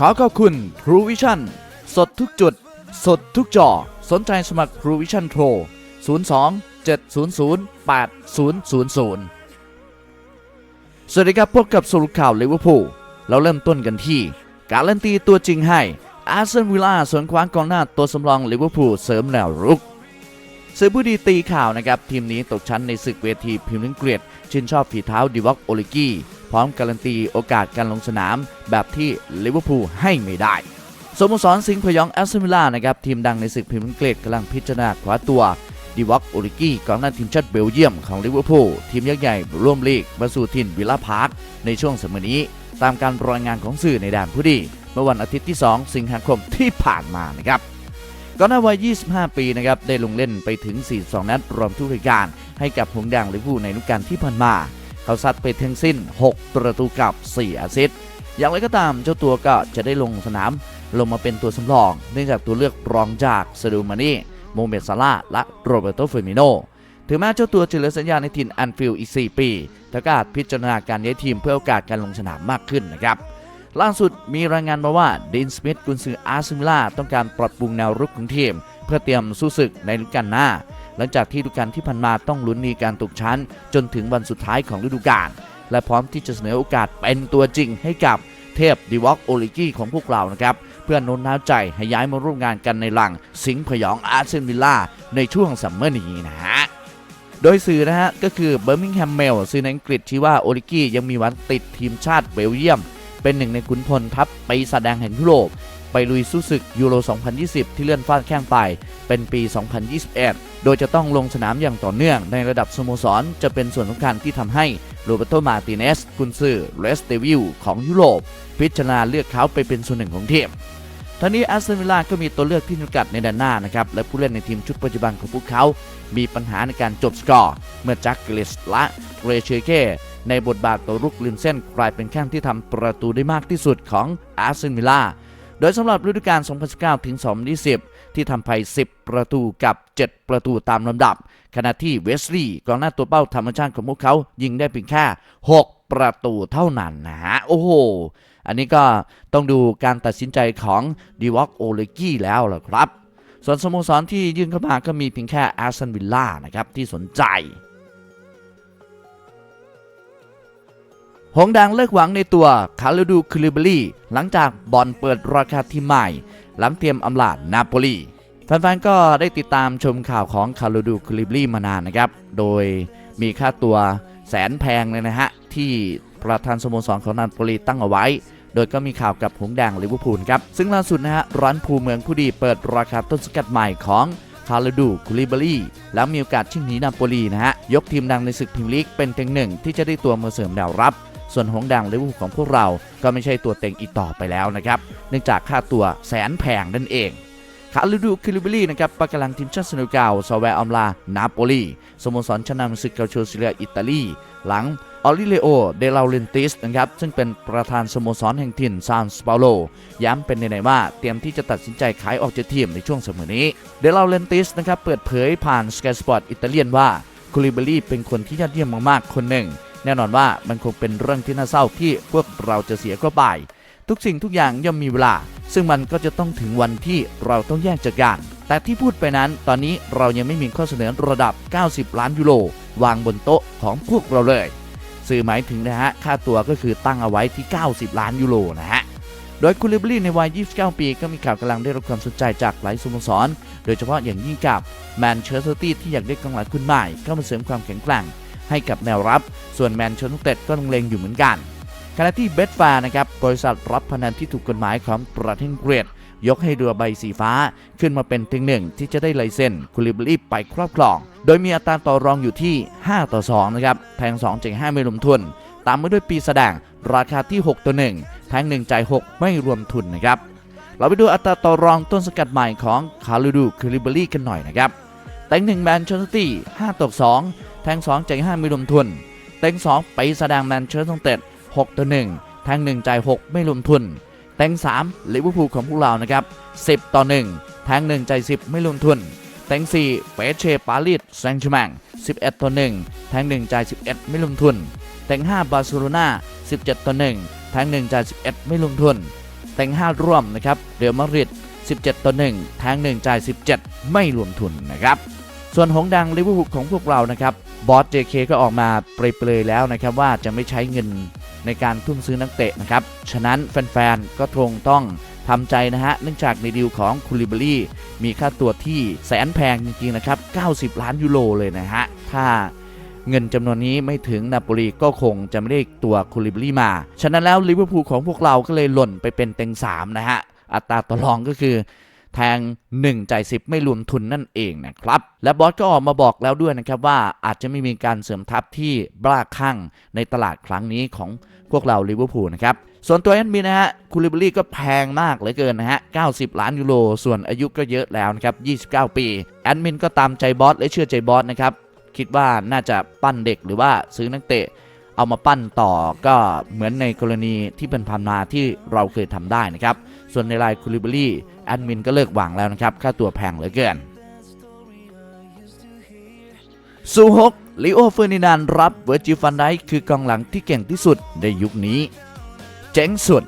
ขอขอบคุณ True Vision สดทุกจุด สดทุกจอ สนใจสมัคร True Vision โทร02 700 8000 สวัสดีครับพบกับสรุปข่าวลิเวอร์พูลเราเริ่มต้นกันที่ การันตีตัวจริงให้อาร์เซนวิลล่าสวนขวางกองหน้าตัวสำรองลิเวอร์พูลเสริมแนวรุกสื่อผู้ดีตีข่าวนะครับ ทีมนี้ตกชั้นในศึกเวทีพรีเมียร์ลีกเกรดชื่นชอบฝีเท้าดิวอกโอลิกี้ พร้อมการันตีโอกาสการลงสนามแบบที่ลิเวอร์พูลให้ไม่ได้สโมสรสิงห์พยองแอสตันวิล่านะครับทีมดังในศึกพรีเมียร์ลีกกำลังพิจารณาคว้าตัวดิวอกโอลิกี้กองหน้าทีมชาติเบลเยียมของลิเวอร์พูลทีมยักษ์ใหญ่ร่วมลีกมาสู่ถิ่นวิลล่าพาร์คในช่วงสมัยนี้ ตามการรายงานของสื่อในด่านผู้ดี เมื่อวันอาทิตย์ที่ 2 สิงหาคมที่ผ่านมานะครับก่อนหน้าวัย 25 ปีนะครับได้ลงเล่นไปถึง 42 นัดรวมทุกรายการให้กับหงส์แดงลิเวอร์พูลในฤดูกาลที่ผ่านมา เขาซัดไปทั้งสิ้น 6 ประตูกับ 4 อาซิสต์อย่างไรก็ตามเจ้าตัวก็จะได้ลงสนามลงมาเป็นตัวสำรอง เนื่องจากตัวเลือกรองจากซาดูมานีโมเมดซาลาและโรเบโตเฟอร์มิโนถึงแม้เจ้าตัวจะเหลือสัญญาในถิ่นแอนฟิลด์อีก 4 ปีแต่ก็อาจพิจารณาการย้ายทีมเพื่อโอกาสการลงสนามมากขึ้นนะครับล่าสุดมีรายงานมาว่าดินสมิธกุนซืออาร์ซนวิลล่าต้องการปรับปรุงแนวรุกของทีม เพื่อเตรียมสู้ศึกในฤดูกาลหน้า หลังจากที่ฤดูกาลที่ผ่านมาต้องลุ้นหนีการตกชั้น จนถึงวันสุดท้ายของฤดูกาลและพร้อมที่จะเสนอโอกาสเป็นตัวจริงให้กับเทพดิวอกโอลิกี้ของพวกเรานะครับ เพื่อโน้มน้าใจให้ย้ายมาร่วมงานกันในหลัง สิงห์พยองอาร์เซนวิลล่าในช่วงซัมเมอร์นี้นะฮะโดยสื่อนะฮะ ก็คือเบอร์มิงแฮมเมลสื่อในอังกฤษชี้ว่าโอลิกี้ยังมีวันติดทีมชาติเบลเยียม เป็นหนึ่งในขุนพลทัพไปแสดงแห่งยุโรป ไปลุยสู้ศึกยูโร 2020 ที่เลื่อนฟาดแข้งไป เป็นปี 2021 โดยจะต้องลงสนามอย่างต่อเนื่องในระดับสโมสร จะเป็นส่วนสำคัญที่ทำให้โรเบโตมาติเนสกุนซือเรสเตวิลของยุโรป พิจารณาเลือกเขาไปเป็นส่วนหนึ่งของทีมทั้งนี้อาร์เซนวิล่าก็มีตัวเลือกที่จำกัดในด้านหน้านะครับ และผู้เล่นในทีมชุดปัจจุบันของพวกเขา มีปัญหาในการจบสกอร์ เมื่อแจ็คเกลิสและเรเชเกในบทบาทตัวรุกริมเส้นกลายเป็นแข้งที่ทำประตูได้มากที่สุดของอาร์เซนวิลล่า โดยสำหรับฤดูกาล 2019 ถึง 2020 ที่ทำไป 10 ประตูกับ 7 ประตูตามลำดับ ขณะที่เวสลีย์กองหน้าตัวเป้าธรรมชาติของพวกเขายิงได้เพียงแค่ 6 ประตูเท่านั้นนะฮะ โอ้โห อันนี้ก็ต้องดูการตัดสินใจของดีวอกโอเลกี้แล้วล่ะครับ ส่วนสโมสรที่ยื่นเข้ามาก็มีเพียงแค่อาร์เซนวิลล่านะครับที่สนใจ หงส์แดงเลิกหวังในตัวคาร์ลดูคลิเบลี่ หลังจากบอลเปิดราคาที่ใหม่ หลังเตรียมอำลาดนาโปลีแฟนๆ ก็ได้ติดตามชมข่าวของคาร์ลดูคลิเบลี่มานานนะครับ โดยมีค่าตัวแสนแพงเลยนะฮะ ที่ประธานสโมสรของนาโปลีตั้งเอาไว้ โดยก็มีข่าวกับหงแดงลิเวอร์พูลครับ ซึ่งล่าสุดนะฮะร้านภูเมืองผู้ดีเปิดราคาต้นสกัดใหม่ของคาร์ลดูคุลิเบลีแล้วมีโอกาสชิงหนีนาโปลีนะฮะ ยกทีมดังในศึกพรีเมียร์ลีกเป็นเต็งหนึ่งที่จะได้ตัวมาเสริมแนวรับ ส่วนหงส์แดงลิเวอร์พูลของพวกเราก็ไม่ใช่ตัวเต็งอีกต่อไปแล้วนะครับ เนื่องจากค่าตัวแสนแพงนั่นเองคาร์ลูดูคิลิเบลีนะครับปากกาลังทีมชาติสโนกาวซาเวออมลา นาโปลีสโมสรชั้นนำศึกเกาโชซิเลียอิตาลี หลังออริเลโอ เดลาเรนติสนะครับซึ่งเป็นประธานสโมสรแห่งถิ่นซานสเปาโล ย้ำเป็นในไหนๆว่าเตรียมที่จะตัดสินใจขายออกจากทีมในช่วงเสมอนี้ เดลาเรนติสนะครับเปิดเผยผ่านสกายสปอร์ตอิตาเลียนว่าคูลิเบลี่เป็นคนที่ยอดเยี่ยมมากๆคนหนึ่ง แน่นอนว่ามันคงเป็นเรื่องที่น่าเศร้าที่พวกเราจะเสียก็ไปทุกสิ่งทุกอย่างย่อมมีเวลา ซึ่งมันก็จะต้องถึงวันที่เราต้องแยกจากกัน แต่ที่พูดไปนั้น ตอนนี้เรายังไม่มีข้อเสนอระดับ 90 ล้านยูโร วางบนโต๊ะของพวกเราเลย สื่อหมายถึงนะฮะ ค่าตัวก็คือตั้งเอาไว้ที่ 90 ล้านยูโรนะฮะ โดยคูลิเบลี่ในวัย 29 ปีก็มีข่าวกำลังได้รับความสนใจจากหลายสโมสร โดยเฉพาะอย่างยิ่งกับแมนเชสเตอร์ตี้ที่อยากได้กองหลังคุณใหม่เข้ามาเสริมความแข็งแกร่ง ให้กับแนวรับ ส่วนแมนเชสเตอร์เตดก็ต้องเลงอยู่เหมือนกันขณะที่เบสฟานะครับบริษัทรับพนันที่ถูกกฎหมายของประเทศอังกฤษยกให้เรือใบสีฟ้า ขึ้นมาเป็นเทีงหนึ่งที่จะได้ไลเซนส์คูลิบลีไปครอบครอง โดยมีอัตราต่อรองอยู่ที่ 5 ต่อ 2 นะครับ แทง2จ่าย5ไม่รวมทุน ตามมาด้วยปีแสดงราคาที่ 6 ต่อ 1 แทง1จ่าย6 ไม่รวมทุนนะครับ เราไปดูอัตราต่อรองต้นสกัดใหม่ของคาร์ลูดูคูลิบลีกันหน่อยนะครับ แตง1แมนเชสเตอร์ตี้5ต่อ2 แทง2จ่าย5ไม่รวมทุนเต็ง2ไปแสดงแมนเชสเตอร์ยูไนเต็ด6ต่อ1แทง1จ่าย6ไม่รวมทุนแตง3ลิเวอร์พูลของพวกเรานะครับ10 ต่อ1แทง1จ่าย10 ไม่ลงทุนแตง4เปเชปารีสแซงต์แชร์แมง11 ต่อ1แทง1จ่าย11 ไม่ลงทุนแตง5บาร์เซโลนา17 ต่อ1แทง1จ่าย11 ไม่ลงทุนแตแต่ง5ร่วมนะครับเรอัลมาดริด17 ต่อ1แทง1 จ่าย 17 ไม่รวมทุนนะครับ ส่วนหงดังลิเวอร์พูลของพวกเรานะครับ บอส JK ก็ออกมาเปรยๆแล้วนะครับว่าจะไม่ใช้เงินในการทุ่มซื้อนักเตะนะครับ ฉะนั้นแฟนๆ ก็คงต้องทำใจนะฮะ เนื่องจากในดีลของคูลิบรีมีค่าตัวที่แสนแพงจริงๆ นะครับ 90 ล้านยูโรเลยนะฮะ ถ้าเงินจำนวนนี้ไม่ถึงนาโปลีก็คงจะไม่ได้ตัวคูลิบรีมา ฉะนั้นแล้วลิเวอร์พูลของพวกเราก็เลยหล่นไปเป็นเต็ง3นะฮะ อัตราต่อรองก็คือ แทง1จ่าย10 ไม่รวมทุนนั่นเองนะครับ และบอสก็ออกมาบอกแล้วด้วยนะครับว่าอาจจะไม่มีการเสริมทัพที่บ้าคลั่งในตลาดครั้งนี้ของพวกเราลิเวอร์พูลนะครับส่วนตัวแอนมีนะฮะคูลิบรี่ก็แพงมากเหลือเกินนะฮะ 90 ล้านยูโร ส่วนอายุก็เยอะแล้วนะครับ 29 ปีแอดมินก็ตามใจบอสและเชื่อใจบอสนะครับ คิดว่าน่าจะปั้นเด็กหรือว่าซื้อนักเตะ เอามาปั้นต่อก็เหมือนในกรณีที่เป็นพันมาที่เราเคยทำได้นะครับ ส่วนในรายคูลิบรี่แอดมินก็เลิกหวังแล้วนะครับ ค่าตัวแพงเหลือเกินซูฮกลิโอเฟอร์นินานรับเวอร์จิฟันไดค์คือกองหลังที่เก่งที่สุดในยุคนี้ เจ๋งสุด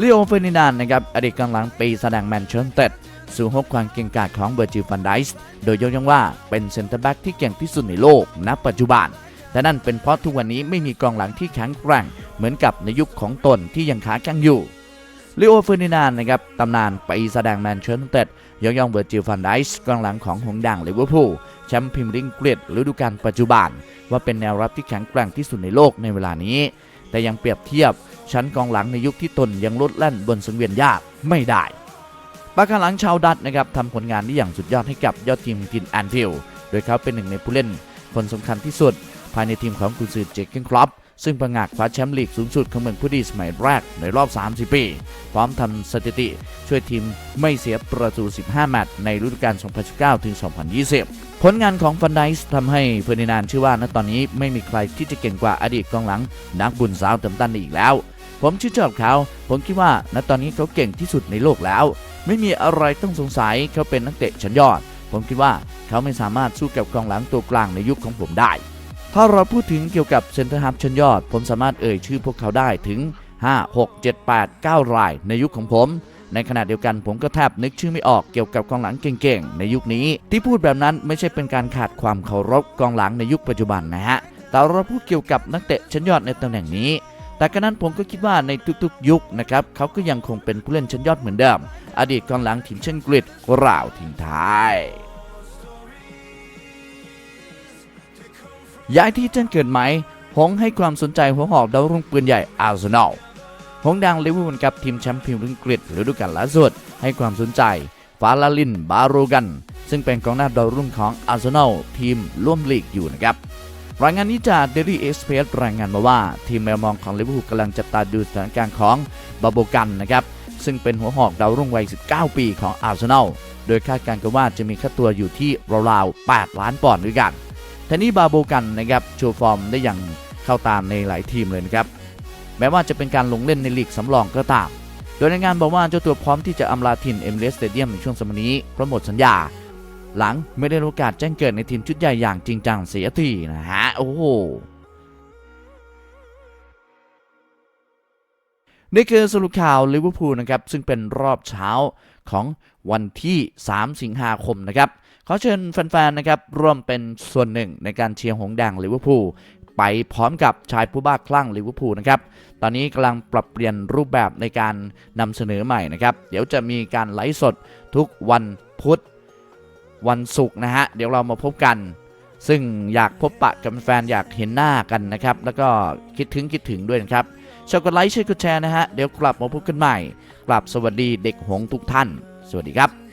ลิโอเฟอร์นินานนะครับอดีตกองหลังปีแสดงแมนเชสเตอร์ซูฮกความเก่งกาจของเวอร์จิฟันไดส์โดยยกย่องว่าเป็นเซนเตอร์แบ็กที่เก่งที่สุดในโลกณปัจจุบัน แต่นั่นเป็นเพราะทุกวันนี้ไม่มีกองหลังที่แข็งแกร่ง เหมือนกับในยุคของตนที่ยังขาแข็งอยู่ลิโอเฟอร์นินานนะครับตำนานไปแสดงแมนเชสเตอร์ยกย่องเวอร์จิลฟันไดส์กองหลังของหงดังลิเวอร์พูลแชมป์พรีเมียร์ลีกอังกฤษฤดูกาลปัจจุบัน ว่าเป็นแนวรับที่แข็งแกร่งที่สุดในโลกในเวลานี้ แต่ยังเปรียบเทียบชั้นกองหลังในยุคที่ตนยังลดแล่นบนสังเวียนยากไม่ได้ปากกาหลังชาวดัตนะครับทำผลงานได้อย่างสุดยอดให้กับยอดทีมทีมแอนฟิลด์โดยเขาเป็นหนึ่งในผู้เล่นคนสำคัญที่สุด ภายในทีมของกุนซือเจคเกนครอปซึ่งประงาดคว้าแชมป์ลีกสูงสุดของเมืองผู้ดีสมัยแรกในรอบ 30 ปี พร้อมทำสถิติช่วยทีมไม่เสียประตู 15 แมตช์ในฤดูกาล 2019 ถึง 2020 ผลงานของฟันไดส์ทำให้เฟอร์ดินานด์เชื่อว่าณตอนนี้ไม่มีใครที่จะเก่งกว่าอดีตกองหลัง นักบุญสาวเติมตันอีกแล้ว ผมชื่นชอบเขา ผมคิดว่าณตอนนี้เขาเก่งที่สุดในโลกแล้ว ไม่มีอะไรต้องสงสัยเขาเป็นนักเตะชั้นยอด ผมคิดว่าเขาไม่สามารถสู้กับกองหลังตัวกลางในยุคของผมได้ ถ้าเราพูดถึงเกี่ยวกับเซนเตอร์ฮับชั้นยอด ผมสามารถเอ่ยชื่อพวกเขาได้ถึง 5 6 7 8 9 รายในยุคของผม ในขณะเดียวกันผมก็แทบนึกชื่อไม่ออกเกี่ยวกับกองหลังเก่งๆ ในยุคนี้ ที่พูดแบบนั้นไม่ใช่เป็นการขาดความเคารพกองหลังในยุคปัจจุบันนะฮะแต่เราพูดเกี่ยวกับนักเตะชั้นยอดในตำแหน่งนี้แต่กระนั้นผมก็คิดว่าในทุกๆ ยุคนะครับเขาก็ยังคงเป็นผู้เล่นชั้นยอดเหมือนเดิม อดีตกองหลังทีมเช่นกรีกกล่าวทิ้งท้าย ย้ายที่แจ้งเกิดไหม หงให้ความสนใจหัวหอกดาวรุ่งปืนใหญ่อาร์เซนอล หงดังลิเวอร์พูลกับทีมแชมป์พรีเมียร์ลีกอังกฤษฤดูกาลล่าสุด ให้ความสนใจฟาลาลิน บาโรกัน ซึ่งเป็นกองหน้าดาวรุ่งของอาร์เซนอลทีมร่วมลีกอยู่นะครับรายงานนี้จาก Daily Express รายงานมาว่า ทีมแมวมองของลิเวอร์พูลกำลังจับตาดูสถานการณ์ของบาโบกันนะครับซึ่งเป็นหัวหอกดาวรุ่งวัย 19 ปีของอาร์เซนอล โดยคาดการณ์กันว่าจะมีค่าตัวอยู่ที่ราวๆ 8 ล้านปอนด์ด้วยกัน ทนี้บาโบกันนะครับโชว์ฟอร์มได้อย่างเข้าตามในหลายทีมเลยนะครับแม้ว่าจะเป็นการลงเล่นในลีกสำรองก็ตาม โดยรายงานบอกว่าเจ้าตัวพร้อมที่จะอำลาทีมเอ็มเลสเตเดียมในช่วงสมัยนี้เพราะหมดสัญญา หลังไม่ได้โอกาสแจ้งเกิดในทีมชุดใหญ่อย่างจริงจังเสียทีนะฮะโอ้โหนี่คือสรุปข่าวลิเวอร์พูลนะครับซึ่งเป็นรอบเช้าของวันที่ 3 สิงหาคมนะครับ ขอเชิญแฟนๆนะครับร่วมเป็นส่วนหนึ่งในการเชียร์หงส์แดงลิเวอร์พูลไปพร้อมกับชายผู้บ้าคลั่งลิเวอร์พูลนะครับ ตอนนี้กำลังปรับเปลี่ยนรูปแบบในการนำเสนอใหม่นะครับ เดี๋ยวจะมีการไลฟ์สดทุกวันพุธวันศุกร์นะฮะ เดี๋ยวเรามาพบกัน ซึ่งอยากพบปะกับแฟนอยากเห็นหน้ากันนะครับ แล้วก็คิดถึงคิดถึงด้วยนะครับชอบกดไลค์ช่วยกดแชร์นะฮะ เดี๋ยวกลับมาพบกันใหม่ กลับสวัสดีเด็กหงทุกท่าน สวัสดีครับ